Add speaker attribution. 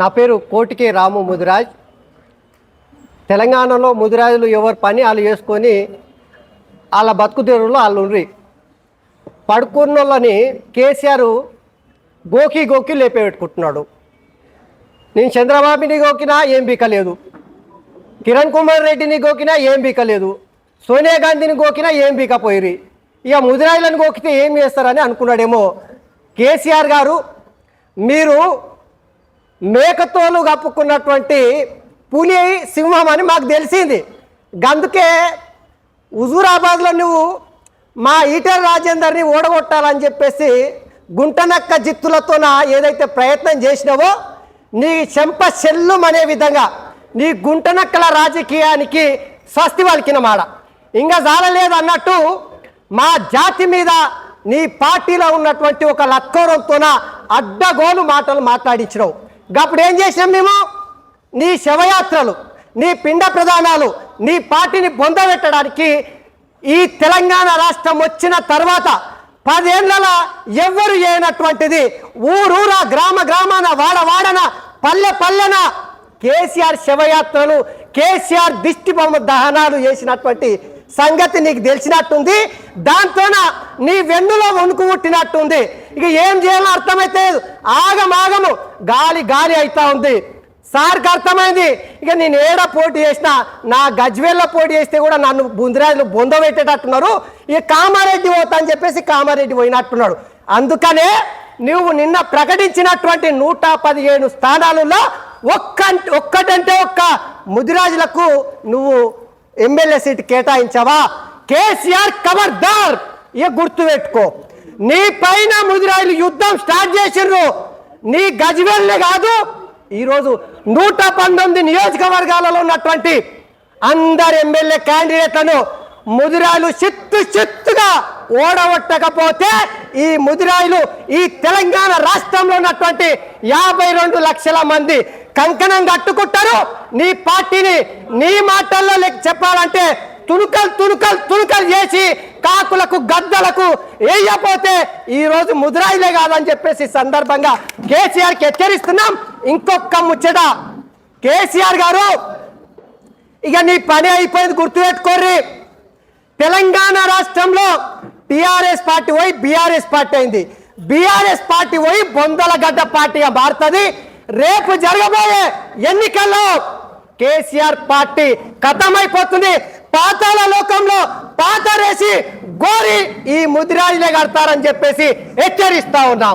Speaker 1: నా పేరు కోటికే రాము ముదిరాజ్. తెలంగాణలో ముదిరాజులు ఎవరి పని వాళ్ళు చేసుకొని వాళ్ళ బతుకు వాళ్ళు ఉండ్రి. పడుకున్న వాళ్ళని కేసీఆర్ గోకి గోకి లేపేపెట్టుకుంటున్నాడు నేను చంద్రబాబుని గోకినా ఏం బీకలేదు కిరణ్ కుమార్ రెడ్డిని గోకినా ఏం బీకలేదు సోనియా గాంధీని గోకినా ఏం బీకపోయిరి ఇక ముదిరాజులను గోకితే ఏం చేస్తారని అనుకున్నాడేమో. కేసీఆర్ గారు మీరు మేకతోలు కప్పుకున్నటువంటి పులి సింహం అని మాకు తెలిసింది. గందుకే హుజూరాబాద్లో నువ్వు మా ఈటర్ రాజేందర్ని ఓడగొట్టాలని చెప్పేసి గుంటనక్క జిత్తులతోన ఏదైతే ప్రయత్నం చేసినావో నీ చెంప చెల్లుం అనే విధంగా నీ గుంటనక్కల రాజకీయానికి స్వస్తి పలికిన మాట ఇంకా జాలలేదు అన్నట్టు మా జాతి మీద నీ పార్టీలో ఉన్నటువంటి ఒక లక్కోరంతోన అడ్డగోలు మాటలు మాట్లాడించినావు. అప్పుడు ఏం చేసినాం మేము? నీ శవయాత్రలు నీ పిండ ప్రధానాలు నీ పార్టీని బొందబెట్టడానికి ఈ తెలంగాణ రాష్ట్రం వచ్చిన తర్వాత పదేళ్ళ ఎవ్వరు చేయనటువంటిది ఊరూరా గ్రామ గ్రామాన వాడ వాడన పల్లె పల్లెన కేసీఆర్ శవయాత్రలు కేసీఆర్ దిష్టి బొమ్మ దహనాలు చేసినటువంటి సంగతి నీకు తెలిసినట్టుంది. దాంతోన నీ వెన్నులో వణుకు పుట్టినట్టుంది. ఇక ఏం చేయాలో అర్థమైతే ఆగమాగము గాలి గాలి అవుతా ఉంది. సార్కి అర్థమైంది. ఇక నేను ఏడ పోటీ చేసినా నా గజ్వేల్లో పోటీ చేస్తే కూడా నన్ను బుందిరాజులు బొంద పెట్టేటట్టున్నారు. ఇక కామారెడ్డి పోతా అని చెప్పేసి కామారెడ్డి పోయినట్టున్నాడు. అందుకనే నువ్వు నిన్న ప్రకటించినటువంటి నూట పదిహేను స్థానాలలో ఒక్క ఒక్కటంటే ఒక్క ముదిరాజులకు నువ్వు ఎమ్మెల్యే సీట్ కేటాయించావా? కేసీఆర్ కవర్దార్ ఇక గుర్తుపెట్టుకో నీ పైన ముదిరాయిలు యుద్ధం స్టార్ట్ చేసిండ్రు. నీ గజ్వేల్లే కాదు ఈరోజు నూట పంతొమ్మిది నియోజకవర్గాలలో ఉన్నటువంటి అందరు ఎమ్మెల్యే క్యాండిడేట్లను ముదిరాయిలు చిత్తు చిత్తుగా ఓడగొట్టకపోతే ఈ ముదిరాయిలు ఈ తెలంగాణ రాష్ట్రంలో ఉన్నటువంటి యాభై రెండు లక్షల మంది కంకణం కట్టుకుంటారు. నీ పార్టీని నీ మాటల్లో చెప్పాలంటే తుణుకలు తుణుకలు తుణుకలు చేసి కాకులకు గద్దలకు వేయపోతే ఈ రోజు కాదని చెప్పేసి సందర్భంగా కేసీఆర్కి హెచ్చరిస్తున్నాం. ఇంకొక ముచ్చట. కేసీఆర్ గారు ఇక నీ పని అయిపోయింది గుర్తుపెట్టుకోర్రి. తెలంగాణ రాష్ట్రంలో టిఆర్ఎస్ పార్టీ పోయి బీఆర్ఎస్ పార్టీ అయింది. బీఆర్ఎస్ పార్టీ పోయి బొందలగడ్డ పార్టీగా మారుతుంది. రేపు జరగబోయే ఎన్నికల్లో కేసీఆర్ పార్టీ కథమైపోతుంది. పాతాల లోకంలో పాతరేసి గోరి ఈ ముదిరాజులే కడతారని చెప్పేసి హెచ్చరిస్తా ఉన్నాం.